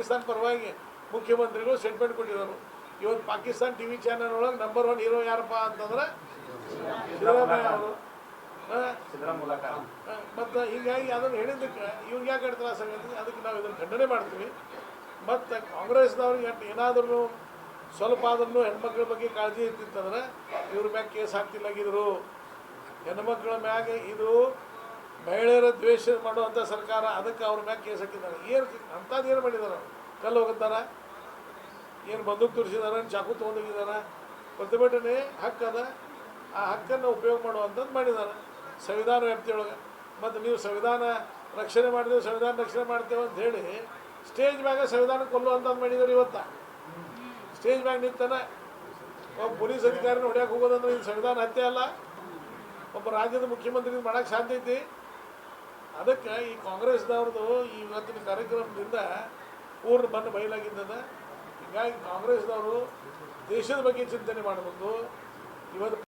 ಪಾಕಿಸ್ತಾನ ಪರವಾಗಿ ಮುಖ್ಯಮಂತ್ರಿಗಳು ಸ್ಟೇಟ್ಮೆಂಟ್ ಕೊಟ್ಟಿದ್ದಾರೆ. ಇವತ್ತು ಪಾಕಿಸ್ತಾನ ಟಿ ವಿ ಚಾನಲ್ ಒಳಗೆ ನಂಬರ್ ಒನ್ ಹೀರೋ ಯಾರಪ್ಪ ಅಂತಂದ್ರೆ ಸಿದ್ದರಾಮಯ್ಯ ಅವರು. ಮತ್ತು ಹೀಗಾಗಿ ಅದನ್ನು ಹೇಳಿದ್ದಕ್ಕೆ ಇವ್ರಿಗೆ ಯಾಕೆ ಹೇಳ್ತಾರೆ ಸಂಗತಿ? ಅದಕ್ಕೆ ನಾವು ಇದನ್ನು ಖಂಡನೆ ಮಾಡ್ತೀವಿ. ಮತ್ತು ಕಾಂಗ್ರೆಸ್ನವ್ರಿಗೆ ಏನಾದರೂ ಸ್ವಲ್ಪ ಆದ್ರೂ ಹೆಣ್ಮಕ್ಳ ಬಗ್ಗೆ ಕಾಳಜಿ ಇರ್ತಿತ್ತಂದ್ರೆ ಇವ್ರ ಮ್ಯಾಗ ಕೇಸ್ ಹಾಕ್ತಿಲ್ಲಾಗಿದ್ರು ಹೆಣ್ಮಕ್ಳ ಮ್ಯಾಗ ಇದು ದ್ವೇಷ ಮಾಡುವಂಥ ಸರ್ಕಾರ ಅದಕ್ಕೆ ಅವ್ರ ಮ್ಯಾಗ ಕೇಸ್ ಹಾಕಿದ್ದಾರೆ. ಏನು ಅಂಥದ್ದು ಏನು ಮಾಡಿದಾರೆ? ಕಲ್ಲು ಹೋಗುತ್ತಾರ ಏನು ಬಂದೂಕು ತೋರಿಸಿದಾರ? ಚಾಕು ತೊಗೊಂಡೋಗಿದಾರ? ಪ್ರತಿಭಟನೆ ಹಕ್ಕದ ಆ ಹಕ್ಕನ್ನು ಉಪಯೋಗ ಮಾಡುವಂಥದ್ದು ಮಾಡಿದ್ದಾರೆ ಸಂವಿಧಾನ ವ್ಯಾಪ್ತಿಯೊಳಗೆ ಮತ್ತು ನೀವು ಸಂವಿಧಾನ ರಕ್ಷಣೆ ಮಾಡಿದೆವು ಸಂವಿಧಾನ ರಕ್ಷಣೆ ಮಾಡ್ತೇವೆ ಅಂತ ಹೇಳಿ, ಸ್ಟೇಜ್ ಮ್ಯಾಗ ಸಂವಿಧಾನ ಕೊಲ್ಲುವಂಥದ್ದು ಮಾಡಿದ್ದಾರೆ ಇವತ್ತು. ಸ್ಟೇಜ್ ಮ್ಯಾಗ ನಿಂತಾನೆ ಒಬ್ಬ ಪೊಲೀಸ್ ಅಧಿಕಾರಿನ ಹೊಡ್ಯಾಕೆ ಹೋಗೋದಂದ್ರೆ ಇದು ಸಂವಿಧಾನ ಹತ್ಯೆ ಅಲ್ಲ. ಒಬ್ಬ ರಾಜ್ಯದ ಮುಖ್ಯಮಂತ್ರಿ ಮಾಡಕ್ಕೆ ಸಾಧ್ಯ ಐತಿ. ಅದಕ್ಕೆ ಈ ಕಾಂಗ್ರೆಸ್ದವ್ರದ್ದು ಇವತ್ತಿನ ಕಾರ್ಯಕ್ರಮದಿಂದ ಪೂರ್ಣ ಬಂದು ಬಯಲಾಗಿದ್ದದ. ಹೀಗಾಗಿ ಕಾಂಗ್ರೆಸ್ದವರು ದೇಶದ ಬಗ್ಗೆ ಚಿಂತನೆ ಮಾಡಬೇಕು. ಇವತ್ತು